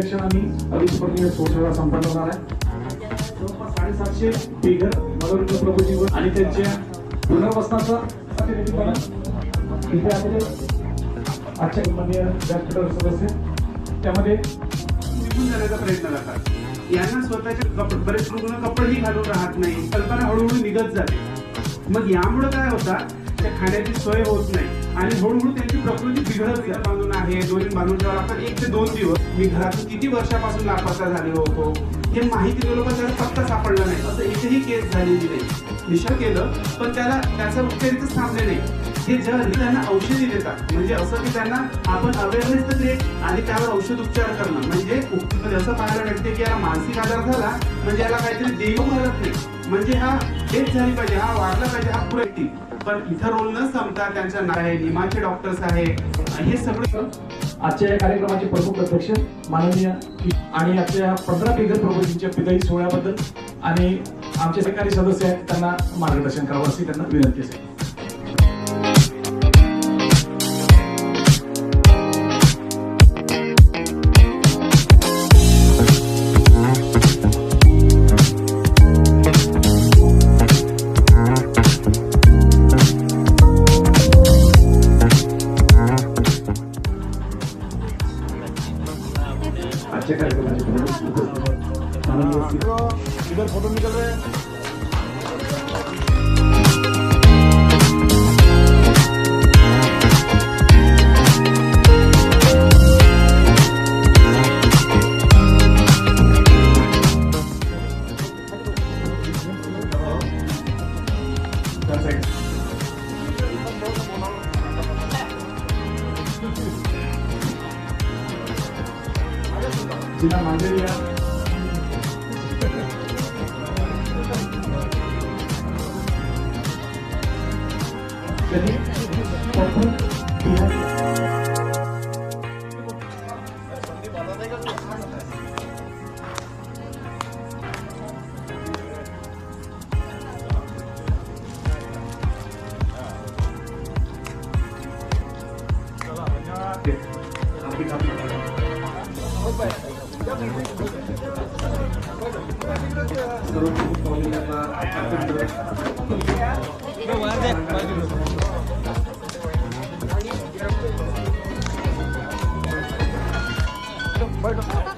अधिवेशन आम्ही अधिक तो सोहळा संपन्न होणार आहे. जवळपास साडेसातशे बेघर मनोरंजन प्रभूजीवर आणि त्यांच्या पुनर्वसनाचा इथे आलेले आजच्या माननीय व्यासपीठावर सदस्य त्यामध्ये निघून जाण्याचा प्रयत्न करतात. यांना स्वतःचे कपडे बरेच रुग्ण कपडेही घालून राहत नाही. कल्पना हळूहळू निघत जाते. मग यामुळे काय होतात? त्या खाण्याची सोय होत नाही. आणि हळूहळू त्यांची प्रकृती बिघडत घर बांधून आहे. दोन्ही बांधून ठेवा लागतात एक ते दोन दिवस मी घरातून किती वर्षापासून लापता झालेलो होतो हे माहिती लोक त्याला पत्ता सापडला नाही. असं एकही केस झालेली नाही. निशा केलं पण त्याला त्याचा उपचार इथंच थांबले नाही. हे जर त्यांना औषधी देतात. म्हणजे असं की त्यांना आपण अवेअरनेस तर क्रिएट आणि त्यावर औषध उपचार करणं. म्हणजे असं पाहायला भेटते की याला मानसिक आजार झाला म्हणजे याला काहीतरी देव घालत नाही. म्हणजे हा डेथ झाली पाहिजे हा वाढला पाहिजे हा पुरे टीम पण इथं रोल न संपता त्यांच्या नाय निमाचे डॉक्टर्स आहे हे सगळं आजच्या या कार्यक्रमाचे प्रमुख अध्यक्ष माननीय आणि आजच्या पंधरा बिगर प्रभूजींच्या पिदाई सोहळ्याबद्दल आणि आमचे सरकारी सदस्य आहेत त्यांना मार्गदर्शन करावं अशी त्यांना विनंती असेल 제가 이거 가지고 이거 이걸 보도니까 그래. Perfect. Cina mandiri ya. Jadi, kopi biasa. Tapi? Bye.